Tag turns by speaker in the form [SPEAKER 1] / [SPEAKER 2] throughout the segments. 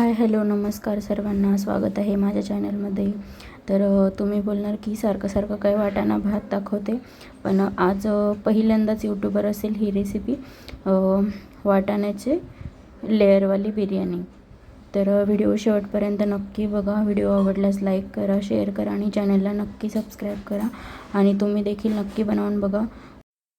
[SPEAKER 1] Hi hello नमस्कार सर्वांना. स्वागत आहे माझ्या चॅनलमध्ये. तर तुम्ही बोलणार की सारखं सारखं काही वाटाणा भात दाखवते. पण आज पहिल्यांदाच यूट्यूबर असेल ही रेसिपी वाटाण्याचे लेअरवाली बिर्याणी. तर व्हिडिओ शेवटपर्यंत नक्की बघा. व्हिडिओ आवडल्यास लाईक करा शेअर करा आणि चॅनलला नक्की सबस्क्राईब करा. आणि तुम्ही देखील नक्की बनवून बघा.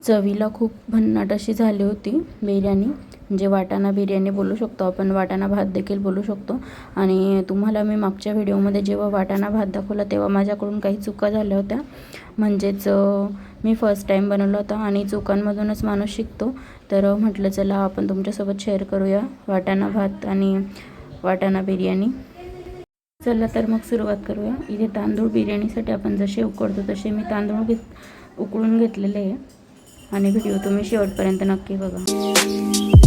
[SPEAKER 1] चवीला खूप भन्नाट अशी झाली होती बिर्याणी. म्हणजे वाटाणा बिर्याणी बोलू शकतो आपण. वाटाणा भात देखील बोलू शकतो. आणि तुम्हाला मी मागच्या व्हिडिओमध्ये जेव्हा वाटाणा भात दाखवला तेव्हा माझ्याकडून काही चुका झाल्या होत्या. म्हणजेच मी फर्स्ट टाईम बनवला होता आणि चुकांमधूनच माणूस शिकतो. तर म्हटलं चला आपण तुमच्यासोबत शेअर करूया वाटाणा भात आणि वाटाणा बिर्याणी. चला तर मग सुरुवात करूया. इथे तांदूळ बिर्याणीसाठी आपण जसे उकडतो तसे मी तांदूळ घेत उकळून घेतलेले आहे. आणि व्हिडिओ तुम्ही शेवटपर्यंत नक्की बघा.